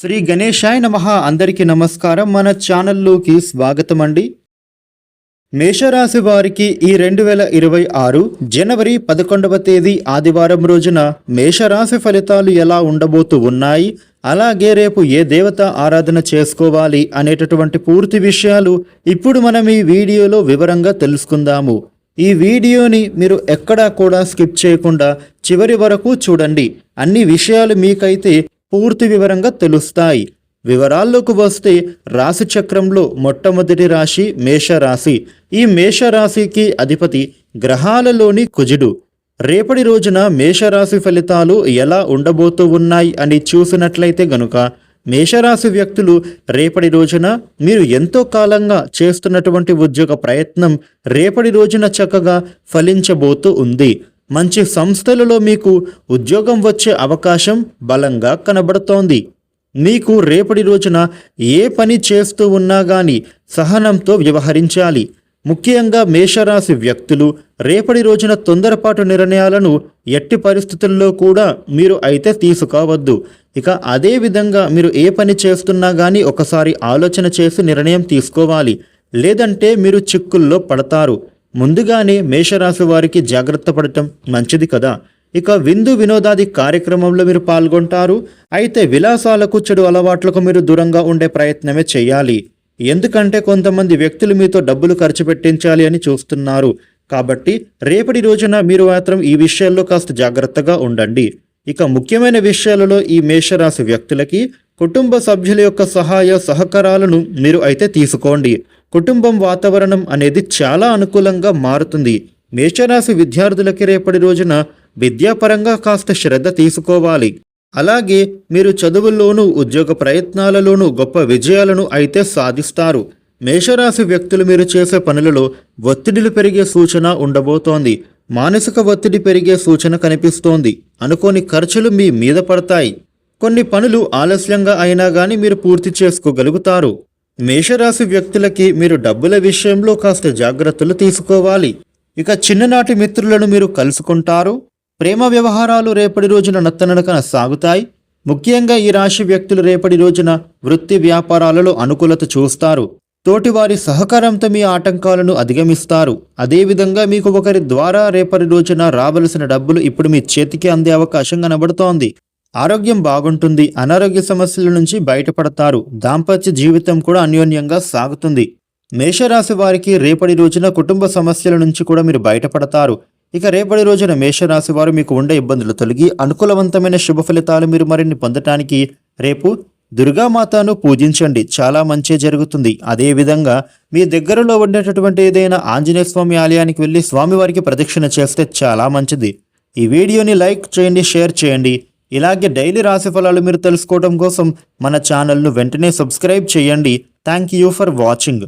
శ్రీ గణేశాయ నమ. అందరికీ నమస్కారం. మన ఛానల్లోకి స్వాగతం అండి మేషరాశి వారికి ఈ రెండు వేల ఇరవై ఆరు జనవరి పదకొండవ తేదీ ఆదివారం రోజున మేషరాశి ఫలితాలు ఎలా ఉండబోతూ ఉన్నాయి? అలాగే రేపు ఏ దేవత ఆరాధన చేసుకోవాలి అనేటటువంటి పూర్తి విషయాలు ఇప్పుడు మనం ఈ వీడియోలో వివరంగా తెలుసుకుందాము. ఈ వీడియోని మీరు ఎక్కడా కూడా స్కిప్ చేయకుండా చివరి వరకు చూడండి. అన్ని విషయాలు మీకైతే పూర్తి వివరంగా తెలుస్తాయి. వివరాల్లోకి వస్తే రాశి చక్రంలో మొట్టమొదటి రాశి మేషరాశి. ఈ మేషరాశికి అధిపతి గ్రహాలలోని కుజుడు. రేపటి రోజున మేషరాశి ఫలితాలు ఎలా ఉండబోతూ ఉన్నాయి అని చూసినట్లయితే గనుక మేషరాశి వ్యక్తులు రేపటి రోజున మీరు ఎంతో కాలంగా చేస్తున్నటువంటి ఉద్యోగ ప్రయత్నం రేపటి రోజున చక్కగా ఫలించబోతూ ఉంది. మంచి సంస్థలలో మీకు ఉద్యోగం వచ్చే అవకాశం బలంగా కనబడుతోంది. మీకు రేపటి రోజున ఏ పని చేస్తూ ఉన్నా గాని సహనంతో వ్యవహరించాలి. ముఖ్యంగా మేషరాశి వ్యక్తులు రేపటి రోజున తొందరపాటు నిర్ణయాలను ఎట్టి పరిస్థితుల్లో కూడా మీరు అయితే తీసుకోవద్దు. ఇక అదే విధంగా మీరు ఏ పని చేస్తున్నా గానీ ఒకసారి ఆలోచన చేసి నిర్ణయం తీసుకోవాలి. లేదంటే మీరు చిక్కుల్లో పడతారు. ముందుగానే మేషరాశి వారికి జాగ్రత్త పడటం మంచిది కదా. ఇక విందు వినోదాది కార్యక్రమంలో మీరు పాల్గొంటారు. అయితే విలాసాలకు చెడు అలవాట్లకు మీరు దూరంగా ఉండే ప్రయత్నమే చేయాలి. ఎందుకంటే కొంతమంది వ్యక్తులు మీతో డబ్బులు ఖర్చు పెట్టించాలి అని చూస్తున్నారు. కాబట్టి రేపటి రోజున మీరు మాత్రం ఈ విషయాల్లో కాస్త జాగ్రత్తగా ఉండండి. ఇక ముఖ్యమైన విషయాలలో ఈ మేషరాశి వ్యక్తులకి కుటుంబ సభ్యుల యొక్క సహాయ సహకారాలను మీరు అయితే తీసుకోండి. కుటుంబం వాతావరణం అనేది చాలా అనుకూలంగా మారుతుంది. మేషరాశి విద్యార్థులకి రేపటి రోజున విద్యాపరంగా కాస్త శ్రద్ధ తీసుకోవాలి. అలాగే మీరు చదువుల్లోనూ ఉద్యోగ ప్రయత్నాలలోనూ గొప్ప విజయాలను అయితే సాధిస్తారు. మేషరాశి వ్యక్తులు మీరు చేసే పనులలో ఒత్తిడిలు పెరిగే సూచన ఉండబోతోంది. మానసిక ఒత్తిడి పెరిగే సూచన కనిపిస్తోంది. అనుకోని ఖర్చులు మీ మీద పడతాయి. కొన్ని పనులు ఆలస్యంగా అయినా గాని మీరు పూర్తి చేసుకోగలుగుతారు. మేషరాశి వ్యక్తులకి మీరు డబ్బుల విషయంలో కాస్త జాగ్రత్తలు తీసుకోవాలి. ఇక చిన్ననాటి మిత్రులను మీరు కలుసుకుంటారు. ప్రేమ వ్యవహారాలు రేపటి రోజున నత్తనడకన సాగుతాయి. ముఖ్యంగా ఈ రాశి వ్యక్తులు రేపటి రోజున వృత్తి వ్యాపారాలలో అనుకూలత చూస్తారు. తోటివారి సహకారంతో మీ ఆటంకాలను అధిగమిస్తారు. అదేవిధంగా మీకు ఒకరి ద్వారా రేపటి రోజున రావలసిన డబ్బులు ఇప్పుడు మీ చేతికి అందే అవకాశం కనబడుతోంది. ఆరోగ్యం బాగుంటుంది అనారోగ్య సమస్యల నుంచి బయటపడతారు. దాంపత్య జీవితం కూడా అన్యోన్యంగా సాగుతుంది. మేషరాశి వారికి రేపటి రోజున కుటుంబ సమస్యల నుంచి కూడా మీరు బయటపడతారు. ఇక రేపటి రోజున మేషరాశి వారు మీకు ఉండే ఇబ్బందులు తొలగి అనుకూలవంతమైన శుభ ఫలితాలు మీరు మరిన్ని పొందటానికి రేపు దుర్గామాతను పూజించండి. చాలా మంచి జరుగుతుంది. అదేవిధంగా మీ దగ్గరలో ఉండేటటువంటి ఏదైనా ఆంజనేయ స్వామి ఆలయానికి వెళ్ళి స్వామివారికి ప్రదక్షిణ చేస్తే చాలా మంచిది. ఈ వీడియోని లైక్ చేయండి షేర్ చేయండి. ఇలాగే డైలీ రాశి ఫలాలు మీరు తెలుసుకోవడం కోసం మన ఛానల్ను వెంటనే సబ్స్క్రైబ్ చేయండి. Thank you for watching.